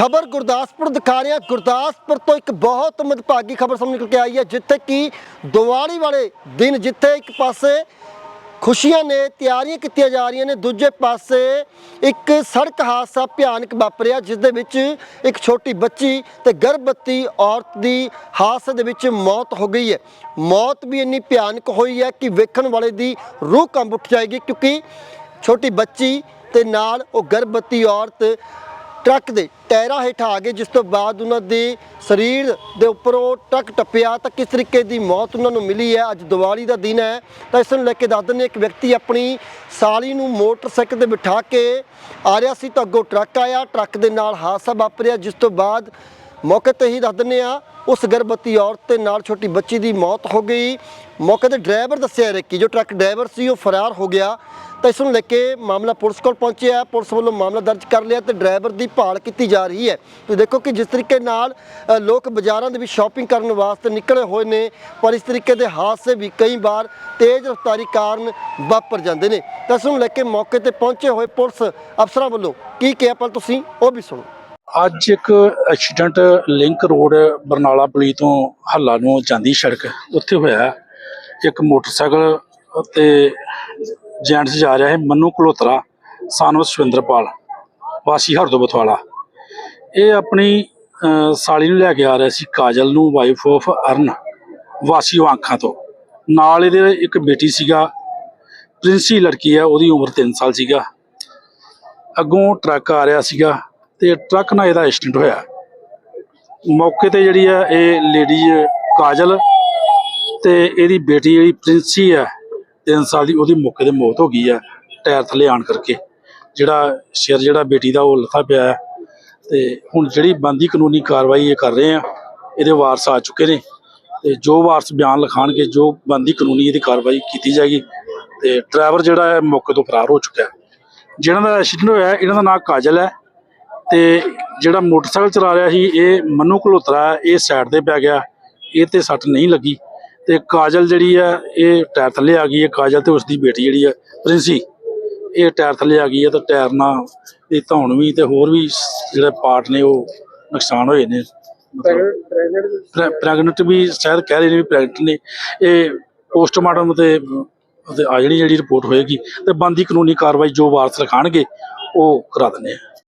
ਖਬਰ ਗੁਰਦਾਸਪੁਰ ਦਿਖਾ ਰਿਹਾ ਗੁਰਦਾਸਪੁਰ ਤੋਂ ਇੱਕ ਬਹੁਤ ਮਦਭਾਗੀ ਖਬਰ ਸਾਹਮਣੇ ਨਿਕਲ ਕੇ ਆਈ ਹੈ, ਜਿੱਥੇ ਕਿ ਦੀਵਾਲੀ ਵਾਲੇ ਦਿਨ ਜਿੱਥੇ ਇੱਕ ਪਾਸੇ ਖੁਸ਼ੀਆਂ ਨੇ, ਤਿਆਰੀਆਂ ਕੀਤੀਆਂ ਜਾ ਰਹੀਆਂ ਨੇ, ਦੂਜੇ ਪਾਸੇ ਇੱਕ ਸੜਕ ਹਾਦਸਾ ਭਿਆਨਕ ਵਾਪਰਿਆ ਜਿਸ ਦੇ ਵਿੱਚ ਇੱਕ ਛੋਟੀ ਬੱਚੀ ਤੇ ਗਰਭਵਤੀ ਔਰਤ ਦੀ ਹਾਦਸੇ ਦੇ ਵਿੱਚ ਮੌਤ ਹੋ ਗਈ ਹੈ। ਮੌਤ ਵੀ ਇੰਨੀ ਭਿਆਨਕ ਹੋਈ ਹੈ ਕਿ ਵੇਖਣ ਵਾਲੇ ਦੀ ਰੂਹ ਕੰਬ ਉੱਠ ਜਾਏਗੀ, ਕਿਉਂਕਿ ਛੋਟੀ ਬੱਚੀ ਤੇ ਨਾਲ ਉਹ ਗਰਭਵਤੀ ਔਰਤ ਟਰੱਕ ਦੇ ਟਾਇਰਾਂ ਹੇਠਾਂ ਆ ਗਏ, ਜਿਸ ਤੋਂ ਬਾਅਦ ਉਹਨਾਂ ਦੇ ਸਰੀਰ ਦੇ ਉੱਪਰ ਉਹ ਟਰੱਕ ਟੱਪਿਆ। ਤਾਂ ਕਿਸ ਤਰੀਕੇ ਦੀ ਮੌਤ ਉਹਨਾਂ ਨੂੰ ਮਿਲੀ ਹੈ? ਅੱਜ ਦੀਵਾਲੀ ਦਾ ਦਿਨ ਹੈ। ਤਾਂ ਇਸ ਨੂੰ ਲੈ ਕੇ ਦੱਸ ਦਿੰਦੇ ਇੱਕ ਵਿਅਕਤੀ ਆਪਣੀ ਸਾਲੀ ਨੂੰ ਮੋਟਰਸਾਈਕਲ ਤੇ ਬਿਠਾ ਕੇ ਆ ਰਿਹਾ ਸੀ ਤਾਂ ਅੱਗੋਂ ਟਰੱਕ ਆਇਆ। ਟਰੱਕ ਦੇ ਨਾਲ ਹਾਦਸਾ ਵਾਪਰਿਆ, ਜਿਸ ਤੋਂ ਬਾਅਦ ਮੌਕੇ ਤੇ ਹੀ ਦੱਸ ਦਿੰਦੇ ਆ ਉਸ ਗਰਭਵਤੀ ਔਰਤ ਤੇ ਨਾਲ ਛੋਟੀ ਬੱਚੀ ਦੀ ਮੌਤ ਹੋ ਗਈ। ਮੌਕੇ ਤੇ ਡਰਾਈਵਰ ਦੱਸਿਆ ਰਿਹਾ ਕਿ ਜੋ ਟਰੱਕ ਡਰਾਈਵਰ ਸੀ, ਉਹ ਫਰਾਰ ਹੋ ਗਿਆ। ਤਾਂ ਇਸ ਨੂੰ ਲੈ ਕੇ ਮਾਮਲਾ ਪੁਲਿਸ ਕੋਲ ਪਹੁੰਚਿਆ। ਪੁਲਿਸ ਵੱਲੋਂ ਮਾਮਲਾ ਦਰਜ ਕਰ ਲਿਆ ਤੇ ਡਰਾਈਵਰ ਦੀ ਭਾਲ ਕੀਤੀ ਜਾ ਰਹੀ ਹੈ। ਤੁਸੀਂ ਦੇਖੋ ਕਿ ਜਿਸ ਤਰੀਕੇ ਨਾਲ ਲੋਕ ਬਾਜ਼ਾਰਾਂ ਦੇ ਵਿੱਚ ਸ਼ਾਪਿੰਗ ਕਰਨ ਵਾਸਤੇ ਨਿਕਲੇ ਹੋਏ ਨੇ, ਪਰ ਇਸ ਤਰੀਕੇ ਦੇ ਹਾਦਸੇ ਵੀ ਕਈ ਵਾਰ ਤੇਜ਼ ਰਫ਼ਤਾਰੀ ਕਾਰਨ ਵਾਪਰ ਜਾਂਦੇ ਨੇ। ਤਾਂ ਇਸ ਨੂੰ ਲੈ ਕੇ ਮੌਕੇ ਤੇ ਪਹੁੰਚੇ ਹੋਏ ਪੁਲਿਸ ਅਫਸਰਾਂ ਵੱਲੋਂ ਕੀ ਕਿਹਾ, ਪਰ ਤੁਸੀਂ ਉਹ ਵੀ ਸੁਣੋ। ਅੱਜ ਇੱਕ ਐਕਸੀਡੈਂਟ ਲਿੰਕ ਰੋਡ ਬਰਨਾਲਾ ਪੁਲੀ ਤੋਂ ਹੱਲਾ ਨੂੰ ਜਾਂਦੀ ਸੜਕ, ਉੱਥੇ ਹੋਇਆ। ਇੱਕ ਮੋਟਰਸਾਈਕਲ ਤੇ ਜੈਂਟਸ ਜਾ ਰਿਹਾ ਹੈ ਮੰਨੂ ਕਲੋਤਰਾ ਸਾਨਵ ਸੁਵਿੰਦਰਪਾਲ ਵਾਸੀ ਹਰਦੋ ਬਥਵਾਲਾ ਇਹ ਆਪਣੀ ਅਹ, ਸਾਲੀ ਨੂੰ ਲੈ ਕੇ ਆ ਰਿਹਾ ਸੀ ਕਾਜਲ ਨੂੰ ਵਾਈਫ ਆਫ ਅਰਨ ਵਾਸੀ ਵਾਂਖਾਂ ਤੋਂ। ਨਾਲ ਇਹਦੇ ਇੱਕ ਬੇਟੀ ਸੀਗਾ ਪ੍ਰਿੰਸੀ ਲੜਕੀ ਆ ਉਹਦੀ ਉਮਰ 3 ਸਾਲ ਸੀਗਾ। ਅੱਗੋਂ ਟਰੱਕ ਆ ਰਿਹਾ ਸੀਗਾ ਤੇ ਟਰੱਕ ਨਾਲ ਇਹਦਾ ਐਕਸੀਡੈਂਟ ਹੋਇਆ। ਮੌਕੇ ਤੇ ਜਿਹੜੀ ਆ ਇਹ ਲੇਡੀ ਕਾਜਲ ਤੇ ਇਹਦੀ ਬੇਟੀ ਜਿਹੜੀ ਪ੍ਰਿੰਸੀ ਆ 3 ਸਾਲ ਦੀ ਉਹਦੀ ਮੌਕੇ ਤੇ ਮੌਤ ਹੋ ਗਈ ਆ ਟਾਇਰ ਥੱਲੇ ਆਣ ਕਰਕੇ। ਜਿਹੜਾ ਸਿਰ ਜਿਹੜਾ ਬੇਟੀ ਦਾ ਉਹ ਲੱਥਾ ਪਿਆ ਹੈ ਤੇ ਹੁਣ ਜਿਹੜੀ ਬੰਦੀ ਕਾਨੂੰਨੀ ਕਾਰਵਾਈ ਇਹ ਕਰ ਰਹੇ ਆ ਇਹਦੇ ਵਾਰਸ ਆ ਚੁੱਕੇ ਨੇ। ਤੇ ਜੋ ਵਾਰਸ ਬਿਆਨ ਲਿਖਾਣਗੇ ਜੋ ਬੰਦੀ ਕਾਨੂੰਨੀ ਇਹਦੀ ਕਾਰਵਾਈ ਕੀਤੀ ਜਾਏਗੀ ਤੇ ਡਰਾਈਵਰ ਜਿਹੜਾ ਹੈ ਮੌਕੇ ਤੋਂ ਫਰਾਰ ਹੋ ਚੁੱਕਾ ਹੈ ਜਿਹਨਾਂ ਦਾ ਐਕਸੀਡੈਂਟ ਹੋਇਆ ਇਹਨਾਂ ਦਾ ਨਾਮ ਕਾਜਲ ਹੈ। ਤੇ ਜਿਹੜਾ ਮੋਟਰਸਾਈਕਲ ਚਲਾ ਰਿਹਾ ਸੀ ਇਹ ਮਨੂ ਘਲੋਤਰਾ ਹੈ, ਇਹ ਸਾਈਡ ਤੇ ਪੈ ਗਿਆ। ਇਹ ਤੇ ਸੱਟ ਨਹੀਂ ਲੱਗੀ। ਤੇ ਕਾਜਲ ਜਿਹੜੀ ਹੈ ਇਹ ਟਾਇਰ ਥੱਲੇ ਆ ਗਈ ਹੈ। ਕਾਜਲ ਤੇ ਉਸਦੀ ਬੇਟੀ ਜਿਹੜੀ ਹੈ ਪ੍ਰਿੰਸੀ। ਇਹ ਟਾਇਰ ਥੱਲੇ ਆ ਗਈ ਹੈ ਤਾਂ ਟਾਇਰ ਨਾਲ ਇਹ ਧੌਣ ਵੀ ਤੇ ਹੋਰ ਵੀ ਜਿਹੜੇ ਪਾਰਟ ਨੇ ਉਹ ਨੁਕਸਾਨ ਹੋਏ ਨੇ। ਪ੍ਰੈਗਨੈਂਟ ਵੀ ਸ਼ਾਇਦ ਕਹਿ ਰਹੇ ਨੇ ਵੀ ਪ੍ਰੈਗਨੈਂਟ ਨੇ। ਇਹ ਪੋਸਟਮਾਰਟਮ ਤੇ ਤੇ ਆ ਜਿਹੜੀ ਜਿਹੜੀ ਰਿਪੋਰਟ ਹੋਏਗੀ ਤੇ ਬੰਦੀ ਕਾਨੂੰਨੀ ਕਾਰਵਾਈ ਜੋ ਵਾਰਸ ਲਿਖਾਣਗੇ ਉਹ ਕਰਾ ਦਿੰਦੇ ਆ।